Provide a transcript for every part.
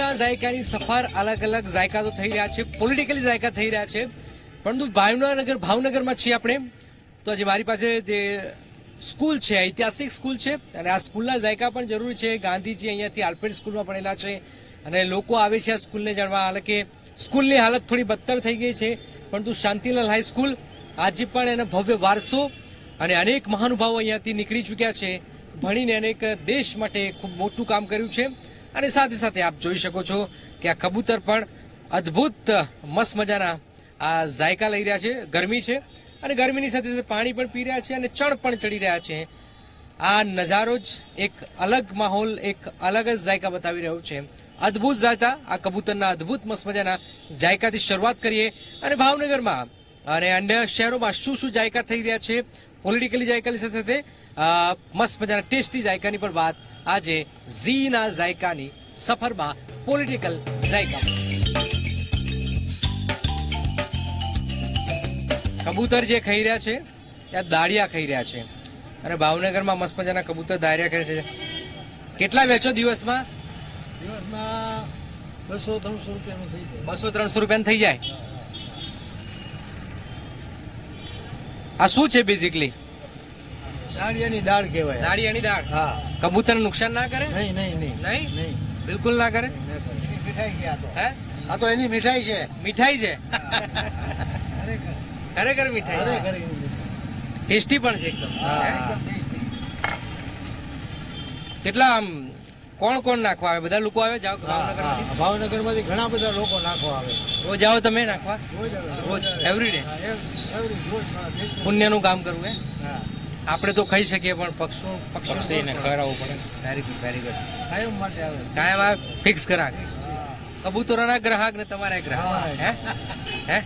ઝીના જાયકાની સફર અલગ અલગ જાયકા તો થઈ રહ્યા છે પોલિટિકલી જાયકા થઈ રહ્યા છે. પરંતુ ભાવનગર, ભાવનગરમાં છીએ આપણે. તો આજે મારી પાસે જે સ્કૂલ છે, ઐતિહાસિક સ્કૂલ છે, અને આ સ્કૂલના જાયકા પણ જરૂરી છે. ગાંધીજી અહીંયાથી આલ્પેડ સ્કૂલમાં ભણેલા છે, અને લોકો આવે છે આ સ્કૂલને જાણવા. હાલ કે સ્કૂલની હાલત થોડી બદતર થઈ ગઈ છે, પરંતુ શાંતિલાલ હાઈસ્કૂલ આજે પણ એનો ભવ્ય વારસો અને અનેક મહાનુભાવો અહીંયાથી નીકળી ચૂક્યા છે. ભણીને અનેક દેશ માટે ખૂબ મોટું કામ કર્યું છે. અને સાથે સાથે આપ જોઈ શકો છો કે આ કબૂતર પણ અદ્ભુત મસ્ત મજાના આ જાયકા લઈ રહ્યા છે. ગરમી છે અને ગરમીની સાથે સાથે પાણી પણ પી રહ્યા છે અને ચણ પણ ચડી રહ્યા છે. આ નજારો જ એક અલગ માહોલ, એક અલગ જ જાયકા બતાવી રહ્યો છે. અદ્ભુત જાયકા, આ કબૂતરના અદ્ભુત મસ્ત મજાના જાયકાથી શરૂઆત કરીએ અને ભાવનગરમાં અને અન્ય શહેરોમાં શું શું જાયકા થઈ રહ્યા છે પોલિટિકલી જાયકાની સાથે સાથે મસ્ત મજાના ટેસ્ટી જાયકાની પણ વાત આજે ઝીના જાયકાની સફરમાં પોલિટિકલ જાયકા કબૂતર જે ખાઈ રહ્યા છે ત્યાં દાળિયા ખાઈ રહ્યા છે. અને ભાવનગરમાં મસ્ત મજાના કબૂતર દાળિયા ખાઈ છે. કેટલા વેચો દિવસમાં? દિવસમાં બસો ત્રણસો રૂપિયાનું થઈ જાય. બસો ત્રણસો રૂપિયા થઈ જાય? આ શું છે બેઝિકલી દાળિયાની દાળ કહેવાય. દાળિયાની દાળ? હા. કબૂતર નુકસાન ના કરે? નહીં નહીં નહીં. નહીં? નહીં. બિલકુલ ના કરે? મીઠાઈ ગયા તો. હે? આ તો એની મીઠાઈ છે. મીઠાઈ છે? ખરેખર. મીઠાઈ. ખરેખર ટેસ્ટી પણ છે એકદમ. કેટલા આમ કોણ કોણ નાખવા આવે? બધા લોકો આવે? જાઓ ભાવનગર ભાવનગરમાંથી? ઘણા બધા લોકો નાખવા આવે રોજ આવો તમે નાખવા? રોજ દેશમાં. પુણ્યનું કામ કરવું હે? હા. આપણે તો ખાઈ શકીએ પણ પક્ષો પક્ષીને ખવડાવવું પડે. વેરી ગુડ વેરી ગુડ કાયમ માટે આવે. કાયમ આ ફિક્સ ગ્રાહક કબૂતરોના ગ્રાહક ને તમારા ગ્રાહક. હે. હે?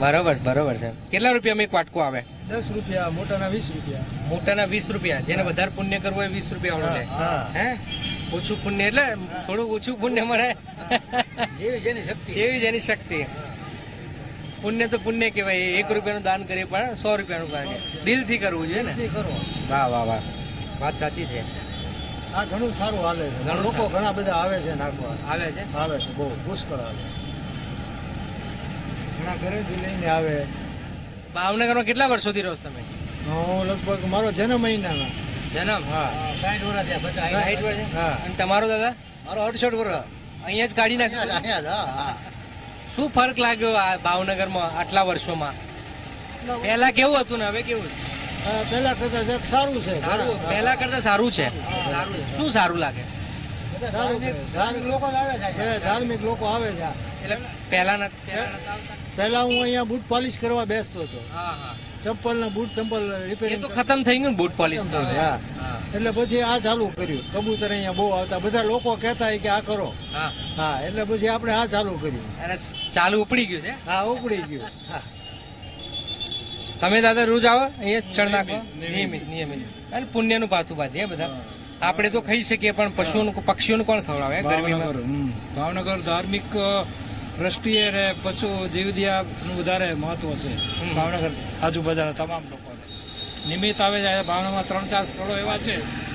બરોબર બરોબર છે કેટલા રૂપિયામાં એક વાટકો આવે? દસ રૂપિયા મોટાના વીસ રૂપિયા. મોટાના વીસ રૂપિયા. જેને વધારે પુણ્ય કરવું હોય વીસ રૂપિયા વાળો લે. હે ઓછું પુણ્ય એટલે થોડું ઓછું પુણ્ય મળે. એવી જેની શક્તિ. એવી જ એની શક્તિ. પુણ્ય તો પુણ્ય કહેવાય એક રૂપિયાનું દાન કરીએ પણ સો રૂપિયાનું કરીએ. દિલથી કરવું જોઈએ ને? વાહ વાહ વાહ. વાત સાચી છે. આ ઘણું સારું હાલે છે. લોકો ઘણા બધા આવે છે નાખવા. આવે છે? આવે છે બહુ પુષ્કળ આવે ઘણા ઘરેથી લઈને આવે. ભાવનગરમાં કેટલા વર્ષોથી રહો તમે? હું લગભગ મારો જન્મ મહિનાનો. જન્મ? હા. સાઠ વર્ષ થયા બધા સાઠ વર્ષ? હા. અને તમારો દાદા? મારો અડસઠ વર્ષ. અહીંયા જ કાઢી નાખ્યો? અહીંયા જ, હા, હા. શું ફરક લાગ્યો આ ભાવનગરમાં આટલા વર્ષોમાં? પહેલા કેવું હતું ને હવે કેવું? પહેલા કરતા સારું છે સારું પહેલા કરતા સારું છે? સારું શું સારું લાગે? ધાર્મિક લોકો આવે છે. બધા ધાર્મિક લોકો આવે છે. એટલે પહેલાના પહેલાના પહેલા હું અહીંયા બૂટ પોલિશ કરવા બેસતો હતો. ચંપલ હા. ના બૂટ ચંપલ રિપેરિંગ તો ખતમ થઈ ગયું ને બૂટ પોલિશ હા. એટલે પછી આ ચાલુ કર્યું. કબૂતર અહીંયા બહુ આવતા. બધા લોકો કહેતા કે આ કરો. હા. હા એટલે પછી આપણે આ ચાલુ કર્યું. ચાલુ ઉપડી ગયું છે? હા ઉપડી ગયું. હા. તમે દાદા રોજ આવો? અહીંયા ચણના નિયમિત નિયમિત. અને પુણ્યનું પાથું બાંધીએ બધા. આપણે તો ખાઈ શકીએ પણ પશુઓનું પક્ષીઓનું કોણ ખવડાવે? ગરમીમાં? ભાવનગર હમ. ભાવનગર ધાર્મિક દ્રષ્ટિએ પશુ જીવદયાનું વધારે મહત્વ છે. હમ. ભાવનગર આજુબાજુના તમામ લોકોને નિમિત્ત આવે છે. ભાવનામાં ત્રણ ચાર સ્થળો એવા છે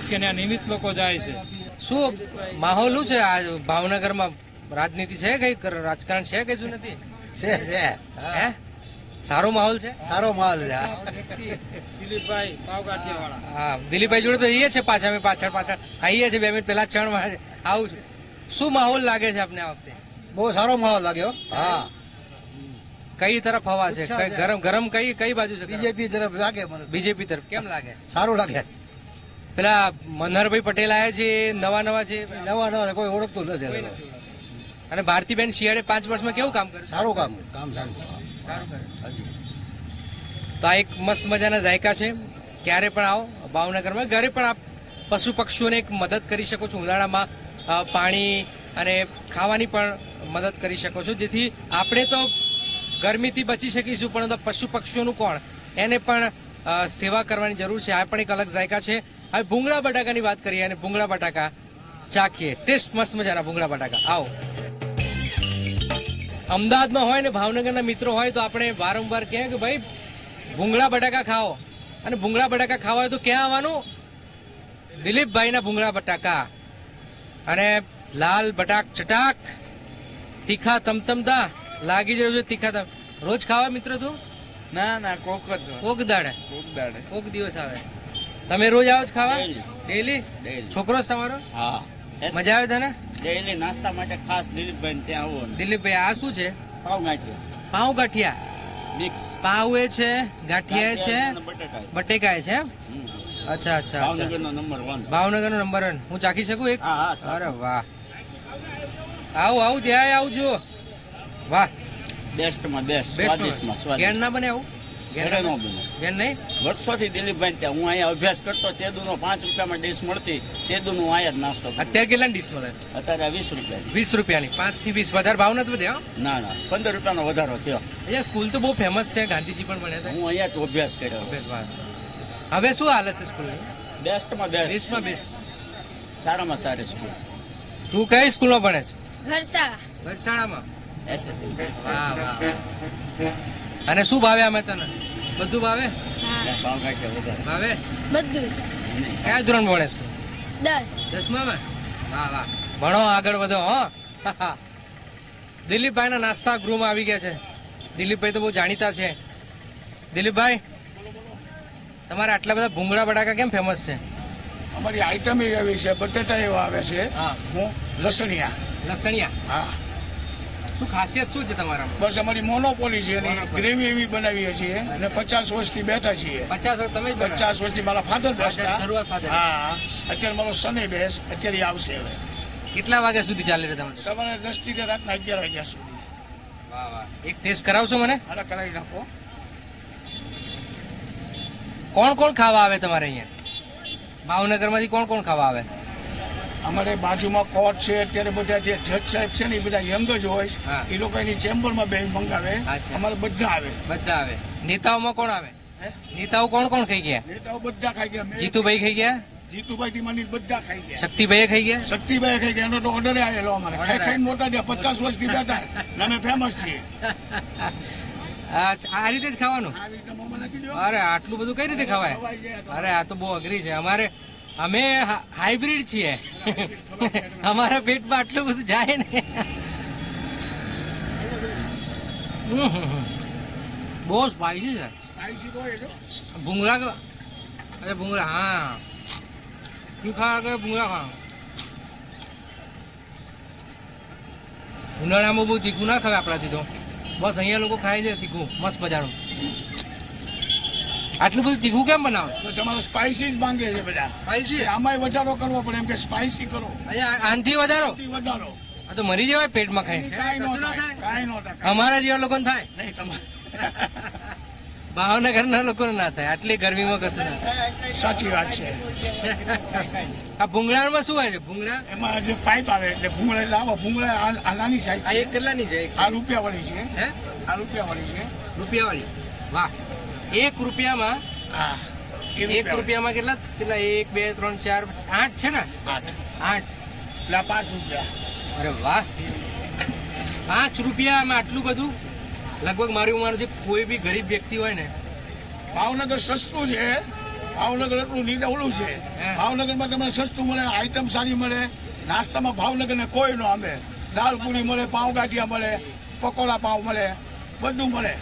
કે ત્યાં નિમિત્ત લોકો જાય છે. શું માહોલ છે આ ભાવનગરમાં? રાજનીતિ છે કઈ રાજકારણ છે કે શું નથી? છે છે. હે. સારો માહોલ છે? સારો માહોલ છે હા. દિલીપભાઈ હા દિલીપભાઈ જોડે તો એ છે પાછા અમે પાછળ પાછળ. આવીએ છે બે મિનિટ પહેલા ચણ આવું છું. શું માહોલ લાગે છે આપને આ વખતે? બહુ સારો માહોલ લાગ્યો હા. કઈ તરફ હવા છે? કઈ ગરમ ગરમ કઈ કઈ બાજુ છે? બીજેપી તરફ લાગે મને બીજેપી તરફ. કેમ લાગે? સારું લાગે. પેલા મનહરભાઈ પટેલ આયા છે નવા નવા છે? નવા નવા કોઈ ઓળખતું નથી અને ભારતીબેન શિયાળે પાંચ વર્ષમાં કેવું કામ કર્યું સારું કામ કામ સારું. સારું કર્યું તો આ એક મસ્ત મજાના જાયકા છે. ક્યારે પણ આવો. ભાવનગરમાં ઘરે પણ આપ પશુ પક્ષીઓને એક મદદ કરી શકો છો. ઉનાળામાં પાણી અને ખાવાની પણ મદદ કરી શકો છો. જેથી આપણે તો ગરમીથી બચી શકીશું પરંતુ પશુ પક્ષીઓનું કોણ? એને પણ સેવા કરવાની જરૂર છે. આ પણ એક અલગ જાયકા છે. હવે ભૂંગળા બટાકાની વાત કરીએ, અને ભૂંગળા બટાકા ચાખીએ. ટેસ્ટ મસ્ત મજાના ભૂંગળા બટાકા. આવો. અમદાવાદમાં હોય ને ભાવનગરના મિત્રો હોય, તો આપણે વારંવાર કહે કે ભાઈ, ભૂંગળા બટાકા ખાઓ. અને ભૂંગળા બટાકા ખાવા હોય તો ક્યાં આવવાનું? દિલીપભાઈના ભૂંગળા બટાકા. અને લાલ બટાક ચટાક, તીખા તમતમતા. લાગી છે તીખા રોજ ખાવા મિત્ર તું? ના ના કોક જ કોક દાડે? કોક દાડે. કોક દિવસ આવે. તમે રોજ આવો છો ખાવા? ડેલી છોકરો જ તમારો હા. મજા આવે તને? ડેલી નાસ્તા માટે ખાસ દિલીપભાઈ ત્યાં આવો દિલીપભાઈ આ શું છે? પાવ ગાંઠિયા. પાઉં ગાંઠિયા. મિક્સ. પાઉં એ છે ગાંઠિયા એ છે બટેકા છે એમ? અચ્છા અચ્છા ભાવનગર નો નંબર વન ભાવનગર નો નંબર વન હું ચાખી શકું એક? અરે વાહ. આવું આવું ત્યાં આવજો વાહ. બેસ્ટમાં બેસ્ટ સ્વાદિષ્ટમાં સ્વાદિષ્ટ. ના બને આવું? ગેણ ન બને? બને. નહીં? વર્ષોથી દિલીપભાઈ ત્યાં હું અહીંયા અભ્યાસ કરતો તેદુનો પાંચ રૂપિયામાં ડીશ મળતી તેદુનું હું અહીંયા જ નાસ્તો અત્યારે કેટલા ડીશ મળે? અત્યારે વીસ રૂપિયા વીસ રૂપિયાની. પાંચથી વીસ. વધારે ભાવ નથી વધ્યા? હો? ના ના. પંદર રૂપિયાનો વધારો થયો. અહીંયા સ્કૂલ તો બહુ ફેમસ છે. ગાંધીજી પણ ભણ્યા હતા. હું અહીંયા અભ્યાસ કર્યો. અભ્યાસમાં. હવે શું હાલત છે સ્કૂલની બેસ્ટમાં બેસ્ટ. દેશમાં બેસ્ટ. સારામાં સારી સ્કૂલ તું કઈ સ્કૂલમાં ભણે છે? વરસાડા વરસાડામાં વાહ વાહ. અને શું ભાવે અમે તને બધું ભાવે? હા ભાવ? બધું. કયા ધોરણ ભણે છે? દસ. દસમામાં? વાહ વાહ. ભણો આગળ વધો હો. દિલીપભાઈના નાસ્તા ગૃહમાં આવી ગયા છે. દિલીપભાઈ તો બહુ જાણીતા છે. દિલીપભાઈ તમારે આટલા બધા ભૂંગળા બટાકા કેમ ફેમસ છે? અમારી આઈટમ એવી છે બટેટા એવા આવે છે. હા. હું લસણિયા. લસણિયા? હા. શું ખાસિયત શું છે તમારા બસ અમારી મોનોપોલી છે એની ગ્રેવી એવી બનાવીએ છીએ અને પચાસ વર્ષથી બેઠા છીએ. પચાસ વર્ષ તમે. પચાસ વર્ષથી મારા ફાધર બેસતા. હા. અત્યારે મારો સને બેસ અત્યારે આવશે હવે. કેટલા વાગ્યા સુધી ચાલે છે તમારે? સવારે દસથી રાતના અગિયાર વાગ્યા સુધી. વાહ વાહ. એક ટેસ્ટ કરાવશો મને? આના કરાવી નાખો. કોણ કોણ ખાવા આવે તમારે અહીંયા? ભાવનગરમાંથી કોણ કોણ ખાવા આવે? અમારે બાજુમાં કોર્ટ છે અત્યારે બધા જે જજ સાહેબ છે ને એ બધા યંગ જ હોય. એ લોકો એની ચેમ્બરમાં બે મંગાવે. અમારે બધા આવે. બધા આવે. નેતાઓમાં કોણ આવે? નેતાઓ કોણ કોણ ખાઈ ગયા? નેતાઓ બધા ખાઈ ગયા. જીતુભાઈ ખાઈ ગયા? જીતુભાઈ બધા ખાઈ ગયા. શક્તિભાઈ ખાઈ ગયા? શક્તિભાઈ એનો તો ઓર્ડર આવેલો અમારે. ખાઈ ખાઈને મોટા થયા. પચાસ વર્ષથી બેઠા. અમે ફેમસ છીએ. આ આ રીતે જ ખાવાનું. અરે આટલું બધું કઈ રીતે ખવાય. અરે આ તો બહુ અઘરી છે. અમારે અમે હાઇબ્રિડ છીએ. અમારા પેટમાં આટલું બધું જાય ને. બહુ સ્પાઈસી છે. તો તો. ભૂંગળા અરે ભૂંગળા હા. તીખા કે ભૂંગળા ખાવા? ઉનાળામાં બહુ તીખું ના ખાવે આપણાથી તો. બસ અહીંયા લોકો ખાય છે તીખું મસ્ત મજાનું. આટલું બધું તીખું કેમ બનાવો? તો તમારે સ્પાઈસી જ માંગે છે બધા. સ્પાઈસી આમાંય વધારો કરવો પડે એમ કે સ્પાઈસી કરો. આનથી વધારો? વધારો. આ તો મરી જવાય પેટમાં ખાઈને કાંઈ નો થાય અમારા જેવા લોકોને થાય? નહીં તમારે. ભાવનગરના લોકોને ના થાય. આટલી ગરમીમાં કશું ના થાય. સાચી વાત છે. આ ભૂંગળામાં શું હોય છે? ભૂંગળા? એમાં જે પાઇપ આવે એટલે ભૂંગળા લાવો ભૂંગળા આ આ નાની સાઈઝ એક છે. કેટલાની છે? આ રૂપિયા વાળી છે. હે? આ રૂપિયા વાળી છે. રૂપિયા વાળી વાહ. એક રૂપિયામાં એક રૂપિયામાં કેટલા? કેટલા? એક બે ત્રણ ચાર આઠ છે ને? આઠ. આઠ. એટલે પાંચ રૂપિયા. અરે વાહ. પાંચ રૂપિયામાં આટલું બધું? લગભગ મારી ઉંમર જે કોઈ બી ગરીબ વ્યક્તિ હોય ને. ભાવનગર સસ્તું છે. ભાવનગર એટલું નીડવડું છે. ભાવનગરમાં તમને સસ્તું મળે આઈટમ સારી મળે. નાસ્તામાં ભાવનગર ને કોઈ નો અમે દાલ પૂરી મળે પાઉં ગાંઠિયા મળે પકોડા પાઉં મળે બધું મળે.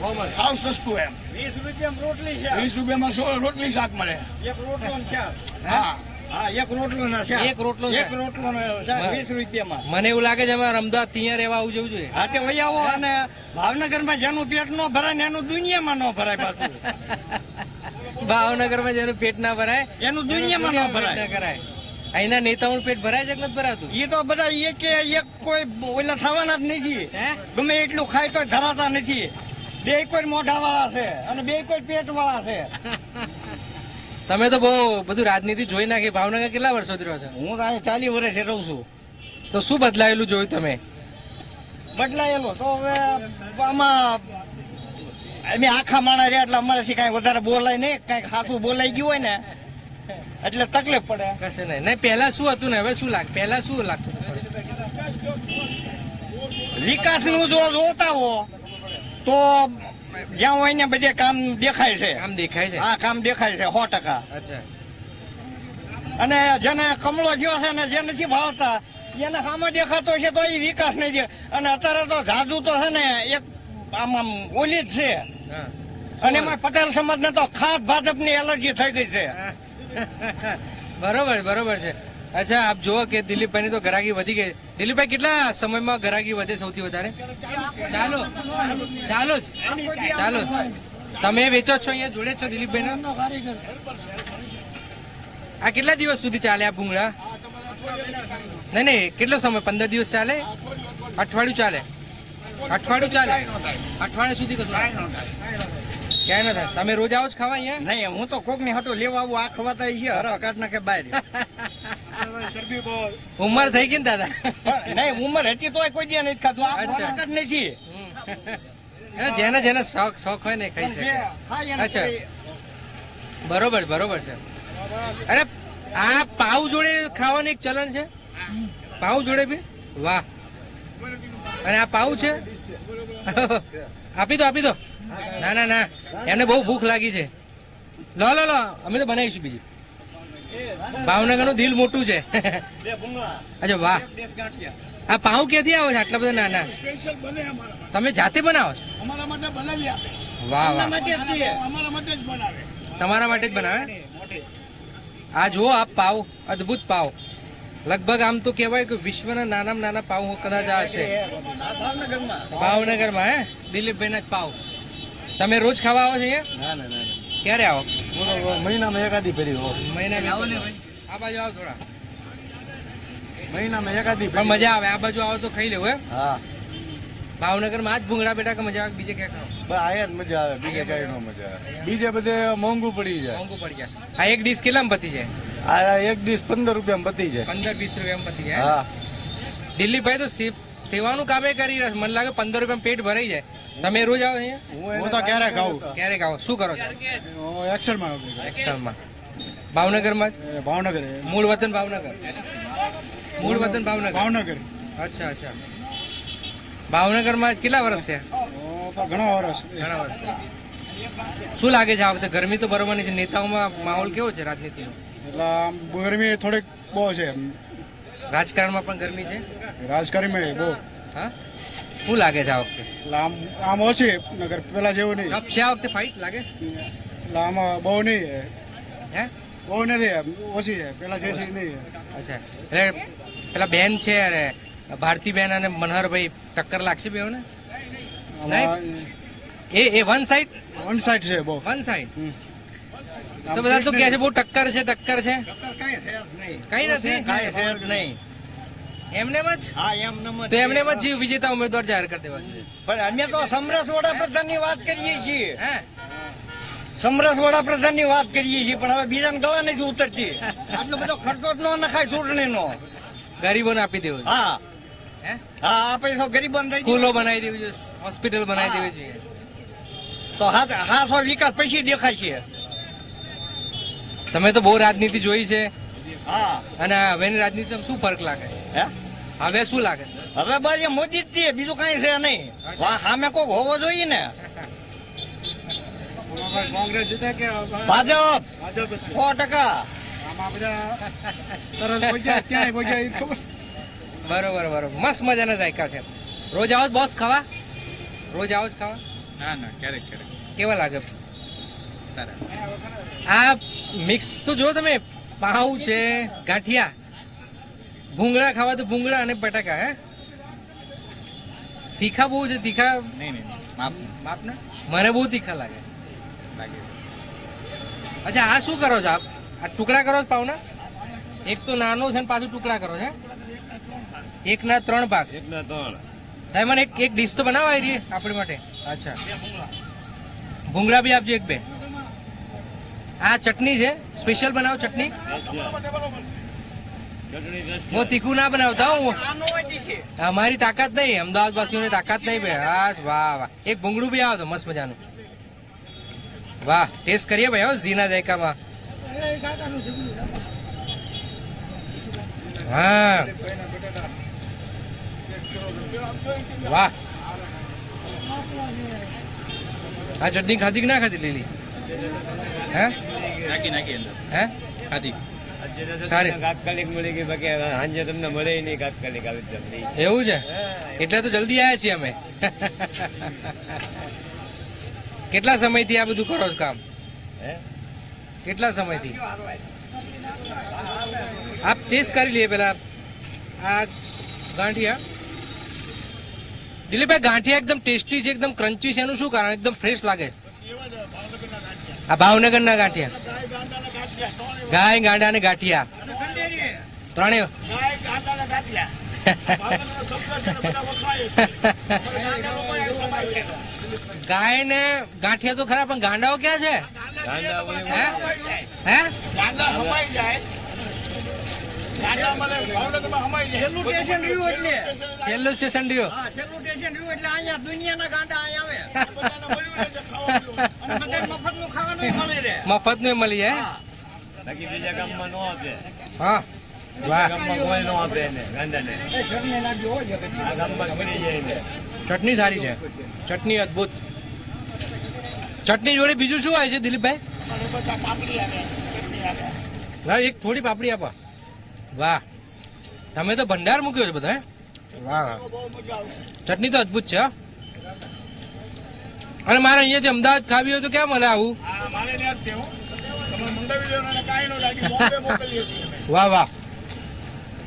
બહુ સસ્તું એમ. વીસ રૂપિયામાં રોટલી છે. વીસ રૂપિયામાં સો રોટલી શાક મળે. એક રોટલો હા. હા એક રોટલો ના છે એક રોટલો છે. એક રોટલો વીસ રૂપિયામાં. મને એવું લાગે છે અમારે અમદાવાદ ત્યાં રહેવા આવું જવું જોઈએ. હા તે વહી આવો અને ભાવનગરમાં જેનું પેટ ન ભરાય ને એનું દુનિયામાં ન ભરાય પાછું. ભાવનગરમાં જેનું પેટ ના ભરાય એનું દુનિયામાં ન પેટ ભરાય. કરાય. અહીંના નેતાઓનું પેટ ભરાય છે કે નથી ભરાતું? એ તો બધા એક કે એક કોઈ ઓલા થવાના જ નથી. ગમે એટલું ખાય તો ધરાતા નથી. બે કોઈ મોઢા વાળા છે અને બે કોઈ પેટ વાળા છે. તમે તો બહુ બધું રાજનીતિ જોઈ નાખી ભાવનગર કેટલા વર્ષોથી રહો છો? હું તો અહીંયા ચાલી વર્ષે રહું છું. તો શું બદલાયેલું જોયું તમે? બદલાયેલો તો હવે આમાં અમે આખા માણા રહ્યા એટલે અમારાથી કાંઈ વધારે બોલાય નહીં કાંઈ ખાસું બોલાઈ ગયું હોય ને એટલે તકલીફ પડે. કશે નહીં. નહીં પહેલા શું હતું ને? હવે શું લાગે પહેલા શું લાગતું વિકાસનું જો જોતા હો તો જ્યાં હોય ને બધે કામ દેખાય છે. આમ દેખાય છે? આ કામ દેખાય છે સો ટકા. અને જેને કમળો થયો છે ને જે નથી ભાવતા એને સામે દેખાતો છે તો એ વિકાસ નહીં છે અને અત્યારે તો જાદુ તો છે ને એક આમ આમ ઓલી જ છે. અને એમાં પટેલ સમાજ ને તો ખાસ ભાજપની એલર્જી થઈ ગઈ છે. બરોબર બરોબર છે. અચ્છા આપ જુઓ કે દિલીપભાઈની તો ગરાગી વધી ગઈ. દિલીપભાઈ કેટલા સમયમાં ગરાગી વધે સૌથી વધારે? ચાલો ચાલો જ ચાલો. તમે વેચો છો અહીંયા જોડે છો દિલીપભાઈ આ કેટલા દિવસ સુધી ચાલે આ ભૂંગળા? નહીં નહીં કેટલો સમય? પંદર દિવસ ચાલે? અઠવાડિયું ચાલે? અઠવાડિયું ચાલે? અઠવાડિયા સુધી કશું? ક્યાંય ના થાય. તમે રોજ આવો જ ખાવા અહીંયા? નહીં હું તો કોકની હતો લેવા આવું આ ખવાતા હરા કાઢ નાખે બહાર ઉંમર થઈ ગઈ ને દાદા. નહીં ઉંમર હતી તો કોઈ દે નથી ખાધું. આ નથી. જેને જેને શોખ શોખ હોય ને ખાઈ શકે. અચ્છા. બરોબર બરોબર છે. અરે આ પાઉ જોડે ખાવાનું એક ચલણ છે? પાઉ જોડે બી? વાહ. અને આ પાઉ છે? આપી દો આપી દો. ના ના ના. એમને બહુ ભૂખ લાગી છે. લો લો લો. અમે તો બનાવીશું બીજી. ભાવનગરનું દિલ મોટું છે. અચ્છા વાહ. આ પાઉ ક્યાંથી આવો છો આટલા બધા નાના. તમે જાતે બનાવો છો? અમારા માટે બનાવી આપે વાહ વાહ. માટે જ છીએ. અમારા માટે જ બનાવે. તમારા માટે જ બનાવે? આ જુઓ આ પાવ અદ્ભુત પાવ લગભગ આમ તો કહેવાય કે વિશ્વના નાનામાં નાના પાવ કદાચ આ હશે. ભાવનગરમાં. હે? દિલીપભાઈના જ પાવ તમે રોજ ખાવા આવો છો અહીંયા? ક્યારે આવો? હું મહિનામાં એકાદી ફેરી હોઉં. મહિના આ બાજુ આવો થોડા. મહિનામાં એકાદી પણ મજા આવે આ બાજુ આવો તો ખાઈ લેવું હે? હા. ભાવનગરમાં માં જ ભૂંગળા બેટા કે મજા આવે? બીજે ક્યાં આયા જ મજા આવે બીજે ક્યાંય નો મજા આવે. બીજે બધે મોંઘું પડી જાય. મોંઘું પડી જાય. આ એક ડીશ કેટલામાં પતી જાય? આ એક ડીશ પંદર રૂપિયામાં પતી જાય. પંદર વીસ રૂપિયામાં પતી જાય હા? ભાઈ તો સે- સેવાનું કામે કરી રહ્યા મને લાગે પંદર રૂપિયા પેટ ભરાઈ જાય. તમે રોજ આવો અહીંયા? હું તો ક્યારે ખાઉં ક્યારેક આવો. શું કરો છો? એક્સરમાં એક્શનમાં ભાવનગરમાં? જ? ભાવનગર. મૂળ વતન ભાવનગર. મૂળ વતન ભાવનગર. ભાવનગર. અચ્છા અચ્છા. ભાવનગરમાં કેટલા વર્ષ થયા? ઘણા વર્ષ ઘણા વર્ષ થયા. શું લાગે છે આ વખતે? ગરમી તો બરોબરની છે. નેતાઓમાં માહોલ કેવો છે રાજનીતિનો? એટલે ગરમી થોડીક બહુ છે. રાજકારણમાં પણ ગરમી છે? રાજકારીમાં બહુ હા? શું લાગે છે આ વખતે? એટલે આમ આમ ઓછી નગર પેલા જેવું નહીં. છે આ વખતે ફાઇટ લાગે? એટલે બહુ નહીં હે? બહુ નથી ઓછી છે પેલા જે છે નહીં અચ્છા. એટલે પેલા બેન છે અરે ભારતી બેન અને મનહરભાઈ ટક્કર લાગશે બે ને એ એ વન સાઈડ વન સાઈડ છે બહુ. One side. તો બધા તો કે છે બહુ ટક્કર છે ટક્કર છે. કઈ નથી. કઈ છે નહીં. એમને જ? હા, એમ તો એમને જ જીવ વિજેતા ઉમેદવાર જાહેર કરી દેવા જોઈએ. પણ અમે તો સમરસ વડાપ્રધાનની વાત કરીએ છીએ. હે? સમરસ વડાપ્રધાનની વાત કરીએ છીએ પણ હવે બીજાને ગળા નથી ઉતરતી. આટલો બધો ખર્ચો જ ન નખાય ચૂંટણીનો. ગરીબોને આપી દેવું હા. હા? આપણે સૌ ગરીબો સ્કૂલો બનાવી દેવી જોઈએ હોસ્પિટલ બનાવી દેવી જોઈએ. તો હા હાસો વિકાસ પછી દેખાય છે. તમે તો બહુ રાજનીતિ જોઈ છે. હા. અને હવેની રાજનીતિમાં શું ફરક લાગે? હે? હવે શું લાગે? હવે બસ એ મોદી જ છે બીજું કઈ છે નહીં. સામે કોક હોવો જોઈએ ને. કોંગ્રેસ ભાજપ. ભાજપ સો ટકા. બરોબર બરોબર. મસ્ત મજાના જાયકા છે. રોજ આવો બોસ ખાવા? રોજ આવો જ ખાવા? ના ના ક્યારેક ક્યારેક. કેવા લાગે? સારા. આ મિક્સ તો જો તમે પાઉ છે ગાંઠિયા. ભૂંગળા ખાવા તો ભૂંગળા અને બટાકા હે? તીખા બહુ છે તીખા નહીં નહીં માપ બાપ ને? મને બહુ તીખા લાગે. લાગે. અચ્છા આ શું કરો છો આપ? આ ટુકડા કરો છો પાઉના? એક તો નાનો છે ને પાછું ટુકડા કરો છે એક ના ત્રણ ભાગ. એક ના ત્રણ મને એક એક ડીશ તો બનાવવા આવી રહી આપણી માટે? અચ્છા. ભૂંગળા બી આપજો એક બે. આ ચટણી છે. સ્પેશિયલ બનાવો ચટણી. હું તીખું ના બનાવતા હું. અમારી તાકાત નહીં. અમદાવાદ વાસીઓની તાકાત નહીં ભાઈ. હા વાહ વાહ. એક ભૂંગળું બી આવો તો મસ્ત મજાનું. વાહ ટેસ્ટ કરીએ ભાઈ, હો ઝીના જાયકામાં હા. વાહ. આ ચટણી ખાધી કે ના ખાધી, લીલી? હે? નાખી નાખી હે? ખાધી. સારી. તાત્કાલિક મળી ગઈ બાકી સાંજે તમને મળે નહીં તાત્કાલિક આવી જલ્દી એવું છે? એટલે તો જલ્દી આવ્યા છીએ અમે. કેટલા સમયથી આ બધું કરો છો કામ? હે? કેટલા સમયથી? આપ ચેસ કરી લઈએ પેલા. આ ગાંઠિયા. દિલીપભાઈ ગાંઠિયા એકદમ ટેસ્ટી છે એકદમ ક્રન્ચી છે. એનું શું કારણ? એકદમ ફ્રેશ લાગે. આ ભાવનગરના ગાંઠિયા. ગાય ગાંડા ને ગાંઠિયા. ત્રણે ગાય ને ને ગાંઠિયા તો ખરા પણ ગાંડાઓ ક્યાં છે? હે? હમાઈ જાય. સ્ટેશન રહ્યું એટલે. છેલ્લું સ્ટેશન છેલ્લું સ્ટેશન રહ્યું એટલે અહીંયા દુનિયાના ગાંડા અહીંયા આવે. મફતનું મળી જાય બાકી બીજા ગામમાં નો આપે. હા. ચટણી સારી છે. ચટણી અદભુત. ચટણી જોડે બીજું શું આવે છે દિલીપભાઈ? ના એક થોડી પાપડી આપો. વાહ. તમે તો ભંડાર મૂક્યો છે બધા વાહ વાહ. બહુ મજા આવશે. ચટણી તો અદભુત છે હો. અને મારે અહીંયાથી અમદાવાદ ખાવી હોય તો ક્યાં મળે આવું? જ. વાહ વાહ.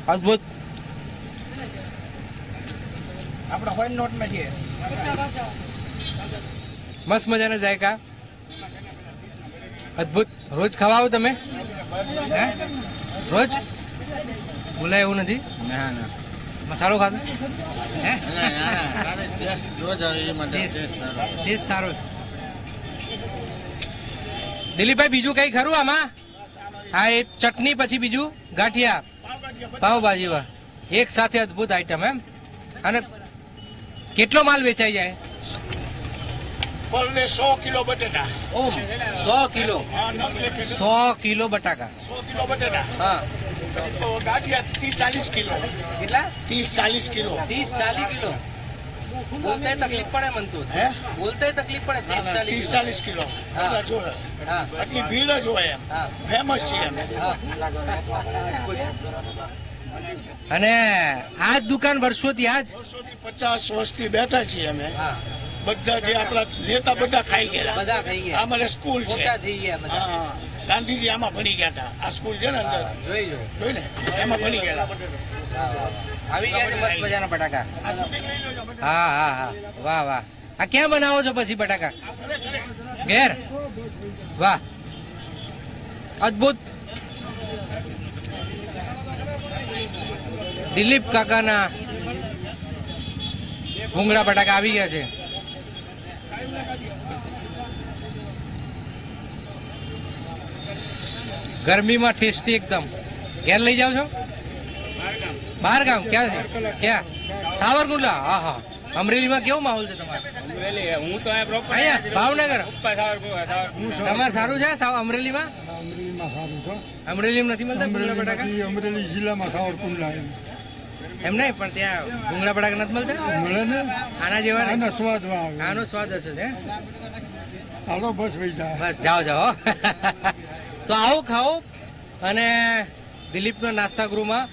અદભુત. મસ્ત મજાના જાયકા. અદભુત. રોજ ખવાઓ તમે? હે? રોજ? બોલાય એવું નથી? ના ના. મસાલો ખાધો? હે? રોજ આવે ટેસ્ટ સારો દિલીપભાઈ બીજું કઈ ખરું આમાં? હા એ ચટણી પછી બીજું ગાંઠિયા. પાવભાજી વાહ એક સાથે અદભુત આઈટમ એમ. અને કેટલો માલ વેચાઈ જાય? પર સો કિલો બટેટા. ઓમ સો કિલો. સો કિલો બટાકા. સો કિલો બટેટા. હા. તો ગાંઠિયા ત્રીસ ચાલીસ કિલો. કેટલા? ત્રીસ ચાલીસ કિલો. ત્રીસ ચાલીસ કિલો. બોલતે તકલીફ પડે મન તો. હે? બોલતે તકલીફ પડે ત્રીસ ચાલીસ કિલો. હા. આટલી ભીડ જ હોય એમ. ફેમસ છે અમે. અને આ જ દુકાન વર્ષોથી આજ? વર્ષોથી પચાસ વર્ષથી બેઠા છીએ અમે. બધા જે આપણા નેતા બધા ખાઈ ગયા બધા ખાઈ ગયા. અમારે સ્કૂલ છે. થઈ ગયા બધા. હા. ગાંધીજી આમાં ભણી ગયા હતા. આ સ્કૂલ છે ને અંદર? જોઈ ને? એમાં ભણી ગયા આવી ગયા છે મસ્ત મજાના બટાકા. હા હા હા. વાહ વાહ. આ ક્યાં બનાવો છો પછી બટાકા? ઘેર? વાહ. અદભુત. દિલીપ કાકાના ભૂંગળા બટાકા આવી ગયા છે. ગરમીમાં ટેસ્ટી એકદમ. ઘેર લઈ જાવ છો? બહાર ગામ ક્યાં છે? ક્યાં? સાવરકુંડલા? હા હા અમરેલીમાં કેવો માહોલ છે તમારો? હું તો અહીંયા પ્રોપર અહીંયા? ભાવનગર? તમારે સારું છે? સાવ અમરેલીમાં? અમરેલીમાં સારું છે. અમરેલીમાં નથી મળતા ભૂંગળા બટાકા? અમરેલી જિલ્લામાં સાવરકુંડલા એમ. એમ નહીં પણ ત્યાં ભૂંગળા બટાકા નથી મળતા? મળે ને? આના જેવા આનો સ્વાદ આનો સ્વાદ હશે છે? હાલો બસ ભાઈ જાય બસ જાઓ જાઓ તો આવો ખાઓ અને દિલીપના નાસ્તા ગૃહમાં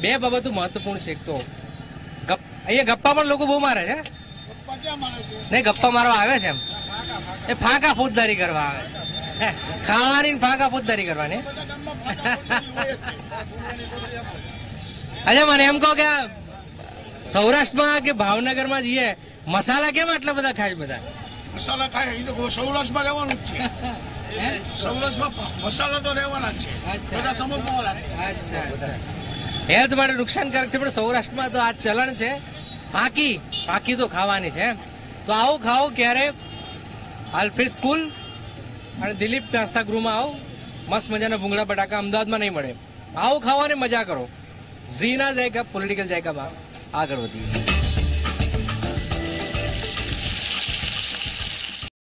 બે બાબતો મહત્વપૂર્ણ છે તો ગપ અહીંયા ગપ્પા પણ લોકો બહુ મારે છે નહીં ગપ્પા મારવા આવે છે એમ. એ ફાંકા ફોજદારી કરવા આવે. ખાવાની ફાંકા ફોજદારી કરવાની. અરે મને એમ કહો કે સૌરાષ્ટ્રમાં કે ભાવનગરમાં જઈએ મસાલા કેમ આટલા બધા ખાય છે બધા? મસાલા ખાય એ તો સૌરાષ્ટ્રમાં રહેવાનું જ છે. સૌરાષ્ટ્રમાં મસાલા તો રહેવાના જ છે. બધા તમાકુ હેલ્થ માટે નુકસાનકારક છે પણ સૌરાષ્ટ્રમાં તો આ ચલણ છે. પાકી પાકી તો ખાવાની છે. તો આવો ખાઓ ક્યારે? આલ્ફ્રેડ સ્કૂલ અને દિલીપ નાસ્તા ગૃહમાં આવો. મસ્ત મજાના ભૂંગળા બટાકા અમદાવાદમાં નહીં મળે. આવો ખાવાની મજા કરો. ઝીના જાયકા પોલિટિકલ જાયકામાં આગળ વધીએ.